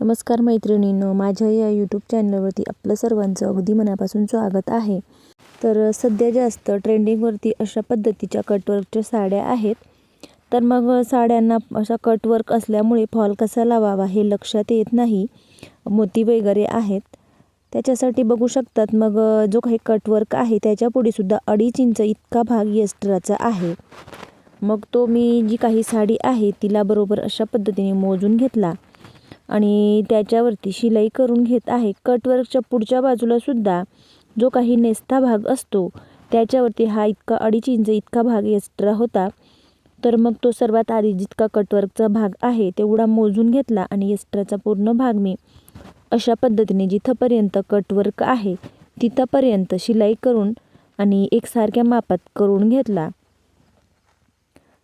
नमस्कार मैत्रिणींनो माझ्या या यूट्यूब चॅनलवरती आपलं सर्वांचं अगदी मनापासून स्वागत आहे. तर सध्या जास्त ट्रेंडिंगवरती अशा पद्धतीच्या कटवर्कच्या साड्या आहेत. तर मग साड्यांना अशा कटवर्क असल्यामुळे फॉल कसा लावावा हे लक्षात येत नाही. मोती वगैरे आहेत. त्याच्यासाठी बघू शकतात मग जो काही कटवर्क आहे त्याच्यापुढेसुद्धा अडीच इंच इतका भाग यस्ट्राचा आहे. मग तो मी जी काही साडी आहे तिला बरोबर अशा पद्धतीने मोजून घेतला. आणि त्याच्यावरती शिलाई करून घेत आहे. कटवर्कच्या पुढच्या बाजूला सुद्धा जो काही नेस्ता भाग असतो त्याच्यावरती हा इतका अडीच इंच इतका भाग एक्स्ट्रा होता. तर मग तो सर्वात आधी जितका कटवर्कचा भाग आहे तेवढा मोजून घेतला आणि एक्स्ट्राचा पूर्ण भाग मी अशा पद्धतीने जिथंपर्यंत कटवर्क आहे तिथंपर्यंत शिलाई करून आणि एकसारख्या मापात करून घेतला.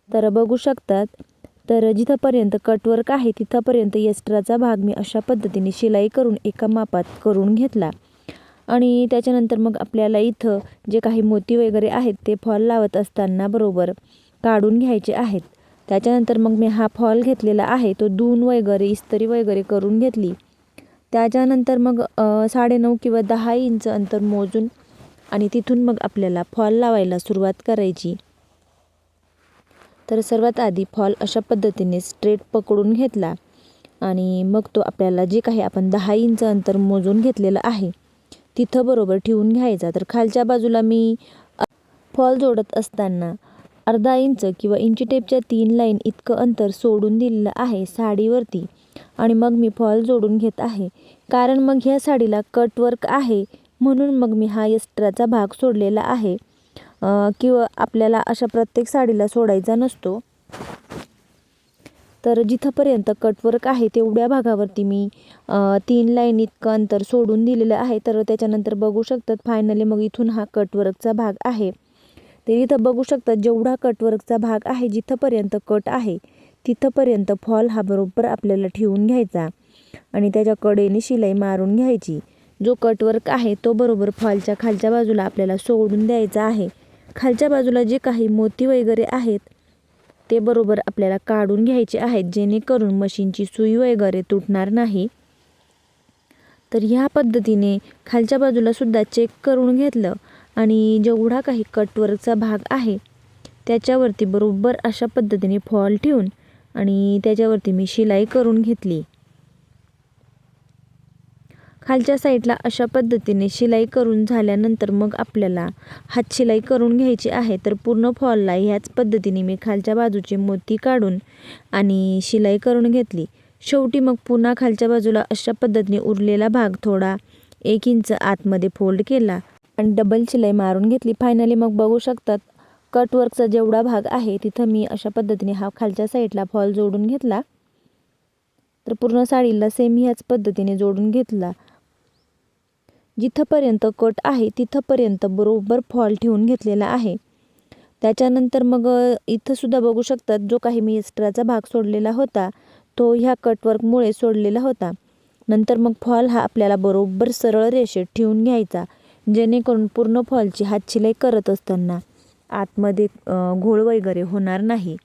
तर बघू शकतात तर जिथंपर्यंत कटवर्क आहे तिथंपर्यंत एस्ट्राचा भाग मी अशा पद्धतीने शिलाई करून एका मापात करून घेतला. आणि त्याच्यानंतर मग आपल्याला इथं जे काही मोती वगैरे आहेत ते फॉल लावत असताना बरोबर काढून घ्यायचे आहेत. त्याच्यानंतर मग मी हा फॉल घेतलेला आहे तो धुवून वगैरे इस्त्री वगैरे करून घेतली. त्याच्यानंतर मग साडेनऊ किंवा दहा इंच अंतर मोजून आणि तिथून मग आपल्याला फॉल लावायला सुरुवात करायची. तर सर्वात आधी फॉल अशा पद्धतीने स्ट्रेट पकडून घेतला आणि मग तो आपल्याला जे काही आपण दहा इंच अंतर मोजून घेतलेलं आहे तिथं बरोबर ठेवून घ्यायचा. तर खालच्या बाजूला मी फॉल जोडत असताना अर्धा इंच किंवा इंची टेपच्या तीन लाईन इतकं अंतर सोडून दिलेलं आहे साडीवरती आणि मग मी फॉल जोडून घेत आहे. कारण मग ह्या साडीला कटवर्क आहे म्हणून मग मी हा यस्ट्राचा भाग सोडलेला आहे. किंवा आपल्याला अशा प्रत्येक साडीला सोडायचा नसतो. तर जिथंपर्यंत कटवर्क आहे तेवढ्या भागावरती मी तीन लाईन इतकं अंतर सोडून दिलेलं आहे. तर त्याच्यानंतर बघू शकतात फायनली मग इथून हा कटवर्कचा भाग आहे. तर इथं बघू शकतात जेवढा कटवर्कचा भाग आहे जिथंपर्यंत कट आहे तिथंपर्यंत फॉल हा बरोबर आपल्याला ठेवून घ्यायचा. आणि त्याच्या कडेने शिलाई मारून घ्यायची. जो कटवर्क आहे तो बरोबर फॉलच्या खालच्या बाजूला आपल्याला सोडून द्यायचा आहे. खालच्या बाजूला जे काही मोती वगैरे आहेत ते बरोबर आपल्याला काढून घ्यायचे आहेत जेणेकरून मशीनची सुई वगैरे तुटणार नाही. तर ह्या पद्धतीने खालच्या बाजूला सुद्धा चेक करून घेतलं आणि जेवढा काही कटवर्कचा भाग आहे त्याच्यावरती बरोबर अशा पद्धतीने फॉल ठेवून आणि त्याच्यावरती मी शिलाई करून घेतली. खालच्या साईडला अशा पद्धतीने शिलाई करून झाल्यानंतर मग आपल्याला हात शिलाई करून घ्यायची आहे. तर पूर्ण फॉलला ह्याच पद्धतीने मी खालच्या बाजूचे मोती काढून आणि शिलाई करून घेतली. शेवटी मग पुन्हा खालच्या बाजूला अशा पद्धतीने उरलेला भाग थोडा एक इंच आतमध्ये फोल्ड केला आणि डबल शिलाई मारून घेतली. फायनली मग बघू शकतात कटवर्कचा जेवढा भाग आहे तिथं मी अशा पद्धतीने हा खालच्या साईडला फॉल जोडून घेतला. तर पूर्ण साडीला सेम ह्याच पद्धतीने जोडून घेतला. जिथंपर्यंत कट आहे तिथंपर्यंत बरोबर फॉल ठेवून घेतलेला आहे. त्याच्यानंतर मग इथंसुद्धा बघू शकतात जो काही मी एक्स्ट्राचा भाग सोडलेला होता तो ह्या कटवर्कमुळे सोडलेला होता. नंतर मग फॉल हा आपल्याला बरोबर सरळ रेषेत ठेवून घ्यायचा जेणेकरून पूर्ण फॉलची हातशिलाई करत असताना आतमध्ये घोळ वगैरे होणार नाही.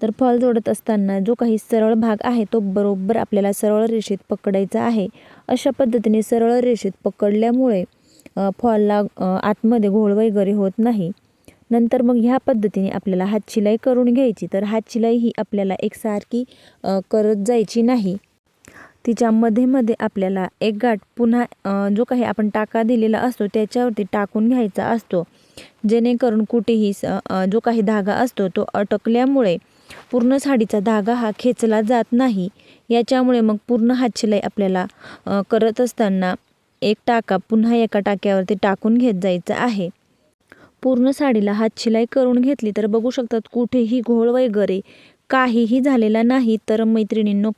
तर फॉल जोडत असताना जो काही सरळ भाग आहे तो बरोबर आपल्याला सरळ रेषेत पकडायचा आहे. अशा पद्धतीने सरळ रेषेत पकडल्यामुळे फॉलला आतमध्ये घोळ वगैरे होत नाही. नंतर मग ह्या पद्धतीने आपल्याला हातशिलाई करून घ्यायची. तर हातशिलाई ही आपल्याला एकसारखी करत जायची नाही. तिच्या मध्ये मध्ये आपल्याला एक गाठ पुन्हा जो काही आपण टाका दिलेला असतो त्याच्यावरती टाकून घ्यायचा असतो. जेणेकरून कुठेही जो काही धागा असतो तो अटकल्यामुळे पूर्ण साडीचा धागा हा खेचला जात नाही. याच्यामुळे मग पूर्ण हातशिलाई आपल्याला करत असताना एक टाका पुन्हा एका टाक्यावरती टाकून घेत जायचं आहे. पूर्ण साडीला हातशिलाई करून घेतली तर बघू शकतात कुठेही घोळ वगैरे काहीही झालेला नाही. तर मैत्रिणींनो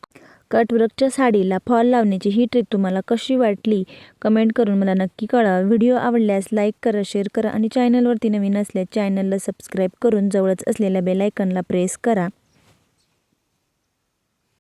कटवर्कच्या साडीला फॉल लावण्याची ही ट्रिक तुम्हाला कशी वाटली? कमेंट करून मला नक्की कळवा. व्हिडिओ आवडल्यास लाईक करा शेअर करा आणि चॅनलवरती नवीन असल्यास चॅनलला सबस्क्राईब करून जवळच असलेल्या बेलायकनला प्रेस करा.